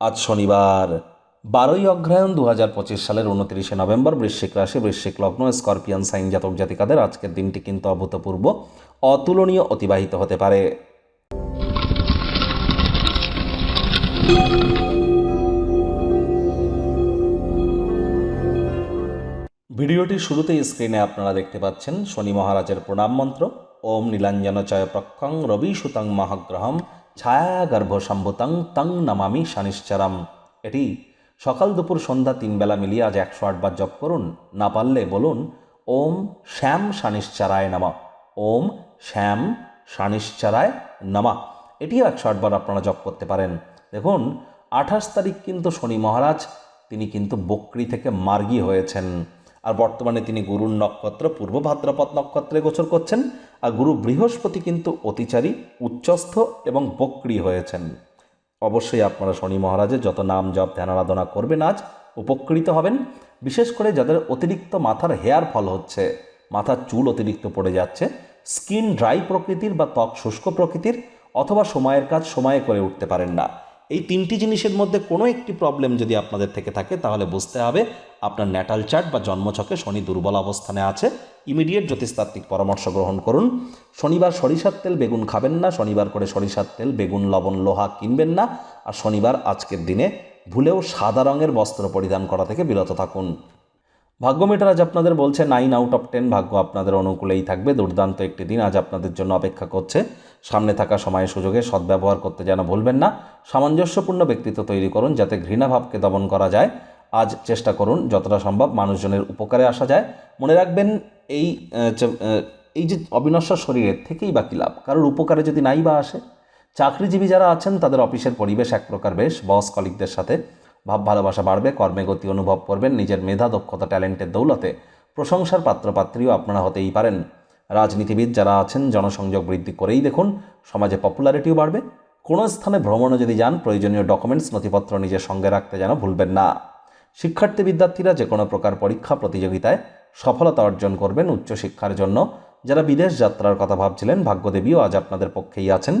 আজ শনিবার, বারোই অগ্রহায়ণ দু হাজার পঁচিশ সালের উনত্রিশে নভেম্বর, বৃশ্চিক রাশি, বৃশ্চিক লগ্ন, স্করপিয়ান, সাইন জাতক জাতিকাদের আজকের দিনটি কিন্তু অভূতপূর্ব, অতুলনীয়, অতিবাহিত হতে পারে। ভিডিওটির শুরুতেই স্ক্রিনে আপনারা দেখতে পাচ্ছেন শনি মহারাজের প্রণাম মন্ত্র। ওম নীলাঞ্জন চয় প্রক্ষং রবি সুতং মহাগ্রহম। ছায়া গর্ভ সম্ভুতং তং নমামি শনিশ্চরম। এটি সকাল দুপুর সন্ধ্যা তিন বেলা মিলিয়ে আজ একশো আটবার জপ করুন। না পারলে বলুন, ওম শ্যাম শনিশ্চরায় নমা, ওম শ্যাম শনিশ্চরায় নমা। এটিও একশো আটবার আপনারা জপ করতে পারেন। দেখুন, আঠাশ তারিখ কিন্তু শনি মহারাজ, তিনি কিন্তু বকরি থেকে মার্গী হয়েছেন। আর বর্তমানে তিনি গুরুর নক্ষত্র, পূর্ব ভাদ্রপদ নক্ষত্রে গোচর করছেন। আর গুরু বৃহস্পতি কিন্তু অতিচারী, উচ্চস্থ এবং বক্রি হয়েছেন। অবশ্যই আপনারা শনি মহারাজের যত নাম জপ, ধ্যান আরাধনা করবেন আজ, উপকৃত হবেন। বিশেষ করে যাদের অতিরিক্ত মাথার হেয়ার ফল হচ্ছে, মাথার চুল অতিরিক্ত পড়ে যাচ্ছে, স্কিন ড্রাই প্রকৃতির বা ত্বক শুষ্ক প্রকৃতির, অথবা সময়ের কাজ সময়ে করে উঠতে পারেন না। এই তিনটি জিনিসের মধ্যে কোনো একটি প্রবলেম যদি আপনাদের থেকে থাকে, তাহলে বুঝতে হবে আপনার ন্যাটাল চার্ট বা জন্মছকে শনি দুর্বল অবস্থানে আছে। ইমিডিয়েট জ্যোতিষতাত্ত্বিক পরামর্শ গ্রহণ করুন। শনিবার সরিষার তেল বেগুন খাবেন না, শনিবার করে সরিষার তেল, বেগুন, লবণ, লোহা কিনবেন না। আর শনিবার আজকের দিনে ভুলেও সাদা রঙের বস্ত্র পরিধান করা থেকে বিরত থাকুন। ভাগ্য মিটার আজ আপনাদের বলছে নাইন আউট অফ টেন ভাগ্য আপনাদের অনুকূলেই থাকবে। দুর্দান্ত একটি দিন আজ আপনাদের জন্য অপেক্ষা করছে। সামনে থাকা সময় সুযোগে সদ্ব্যবহার করতে যেন ভুলবেন না। সামঞ্জস্যপূর্ণ ব্যক্তিত্ব তৈরি করুন যাতে ঘৃণাভাবকে দমন করা যায়। আজ চেষ্টা করুন যতটা সম্ভব মানুষজনের উপকারে আসা যায়। মনে রাখবেন এই এই যে অবিনশ্বর শরীরের থেকেই বাকি লাভ। কারোর উপকারে যদি নাই বা আসে। চাকরিজীবী যারা আছেন তাদের অফিসের পরিবেশ এক প্রকার বেশ। বস কলিকদের সাথে ভাব ভালোবাসা বাড়বে, কর্মে গতি অনুভব করবেন, নিজের মেধা, দক্ষতা, ট্যালেন্টের দৌলতে প্রশংসার পাত্রপাত্রীও আপনারা হতেই পারেন। রাজনীতিবিদ যারা আছেন, জনসংযোগ বৃদ্ধি করেই দেখুন, সমাজে পপুলারিটিও বাড়বে। কোনো স্থানে ভ্রমণে যদি যান, প্রয়োজনীয় ডকুমেন্টস নথিপত্র নিজের সঙ্গে রাখতে যেন ভুলবেন না। শিক্ষার্থী বিদ্যার্থীরা যে কোনো প্রকার পরীক্ষা, প্রতিযোগিতায় সফলতা অর্জন করবেন উচ্চশিক্ষার জন্য। যারা বিদেশ যাত্রার কথা ভাবছিলেন, ভাগ্যদেবীও আজ আপনাদের পক্ষেই আছেন।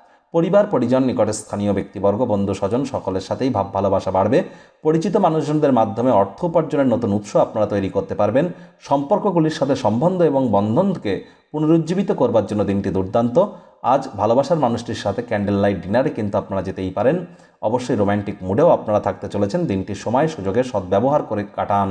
পরিবার, পরিজন, নিকটে স্থানীয় ব্যক্তিবর্গ, বন্ধু, স্বজন সকলের সাথেই ভাব, ভালোবাসা বাড়বে। পরিচিত মানুষজনদের মাধ্যমে অর্থ উপার্জনের নতুন উৎস আপনারা তৈরি করতে পারবেন। সম্পর্কগুলির সাথে সম্বন্ধ এবং বন্ধনকে পুনরুজ্জীবিত করবার জন্য দিনটি দুর্দান্ত। আজ ভালোবাসার মানুষটির সাথে ক্যান্ডেল লাইট ডিনারে কিন্তু আপনারা যেতেই পারেন। অবশ্যই রোম্যান্টিক মুডেও আপনারা থাকতে চলেছেন। দিনটির সময় সুযোগের সদ্ব্যবহার করে কাটান।